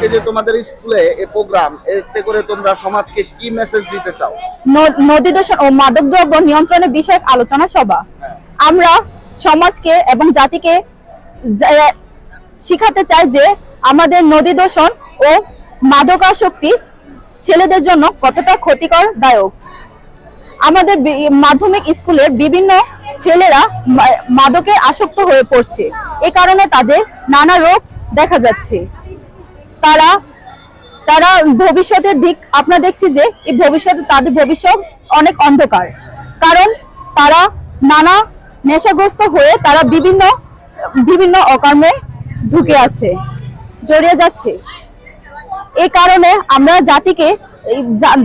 আজকে যে তোমাদের স্কুলে এই প্রোগ্রাম এতে করে তোমরা সমাজকে কি মেসেজ দিতে চাও? নদী দূষণ ও মাদকদ্রব্য নিয়ন্ত্রণের বিষয়ক আলোচনা সভা। আমরা সমাজকে এবং জাতিকে শিখাতে চাই যে আমাদের নদী দূষণ ও মাদকাসক্তি ছেলেদের জন্য কতটা ক্ষতিকর দায়ক। আমাদের মাধ্যমিক স্কুলের বিভিন্ন ছেলেরা মাদকে আসক্ত হয়ে পড়ছে। এ কারণে তাদের নানা রোগ দেখা যাচ্ছে। তারা তারা ভবিষ্যতের দিক, আমরা দেখছি যে এই ভবিষ্যতে তাদের ভবিষ্যৎ অনেক অন্ধকার। কারণ তারা নানা নেশাগ্রস্ত হয়ে তারা বিভিন্ন বিভিন্ন অকর্মে ঢুকে আছে, জড়িয়ে যাচ্ছে। এই কারণে আমরা জাতিকে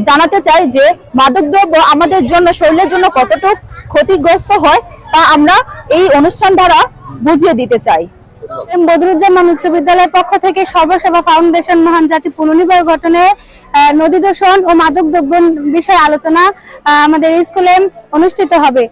জানাতে চাই যে মাদকদ্রব্য আমাদের জন্য, শরীরের জন্য কতটুকু ক্ষতিগ্রস্ত হয় তা আমরা এই অনুষ্ঠান দ্বারা বুঝিয়ে দিতে চাই। এম বদরুজ্জামান উচ্চ বিদ্যালয়ের পক্ষ থেকে সর্বসেবা ফাউন্ডেশন মহান জাতি পুনর্নির্ভর গঠনে নদী দূষণ ও মাদক দ্রব্য বিষয়ে আলোচনা আমাদের স্কুলে অনুষ্ঠিত হবে।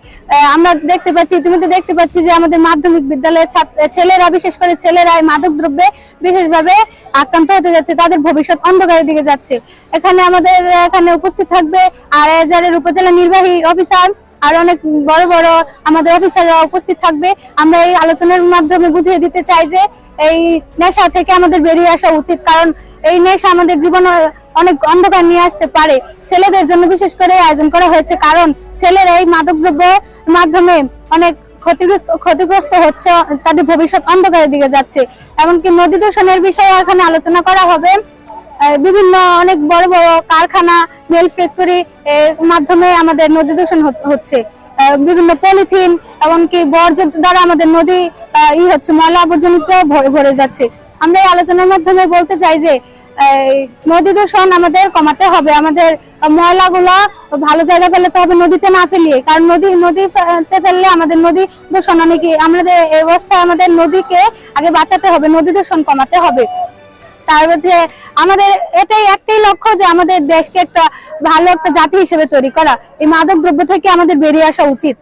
আমরা দেখতে পাচ্ছি, ইতিমধ্যে দেখতে পাচ্ছি যে আমাদের মাধ্যমিক বিদ্যালয়ের ছেলেরা, বিশেষ করে ছেলেরা এই মাদক দ্রব্যে বিশেষভাবে আক্রান্ত হতে যাচ্ছে, তাদের ভবিষ্যৎ অন্ধকারের দিকে যাচ্ছে। এখানে আমাদের, এখানে উপস্থিত থাকবে আর এজারের উপজেলা নির্বাহী অফিসার আর অনেক বড় বড় আমাদের অফিসাররা উপস্থিত থাকবে। আমরা এই আলোচনার মাধ্যমে বুঝিয়ে দিতে চাই যে এই নেশা থেকে আমাদের বেরিয়ে আসা উচিত, কারণ এই নেশা আমাদের জীবনে অনেক অন্ধকার নিয়ে আসতে পারে। ছেলেদের জন্য বিশেষ করে আয়োজন করা হয়েছে, কারণ ছেলেরা এই মাদকদ্রব্য মাধ্যমে অনেক ক্ষতিগ্রস্ত ক্ষতিগ্রস্ত হচ্ছে, তাদের ভবিষ্যৎ অন্ধকারের দিকে যাচ্ছে। এমনকি নদী দূষণের বিষয়ে এখানে আলোচনা করা হবে। বিভিন্ন অনেক বড় বড় কারখানা, মেল ফ্যাক্টরি মাধ্যমে আমাদের নদী দূষণ হচ্ছে। বিভিন্ন পলিথিন, এমনকি বর্জ্য দ্বারা আমাদের নদী ই হচ্ছে ময়লা আবর্জনিতে ভরে ভরে যাচ্ছে। আমরা এই আলোচনার মাধ্যমে বলতে চাই যে নদী দূষণ আমাদের কমাতে হবে। আমাদের ময়লাগুলো ভালো জায়গায় ফেলতে হবে নদীতে না ফেলিয়ে। কারণ নদী নদীতে ফেললে আমাদের নদী দূষণ অনেক আমাদের অবস্থায় আমাদের নদীকে আগে বাঁচাতে হবে, নদী দূষণ কমাতে হবে। তার হচ্ছে আমাদের এটাই একটাই লক্ষ্য যে আমাদের দেশকে একটা ভালো একটা জাতি হিসেবে তৈরি করা। এই মাদক দ্রব্য থেকে আমাদের বেরিয়ে আসা উচিত।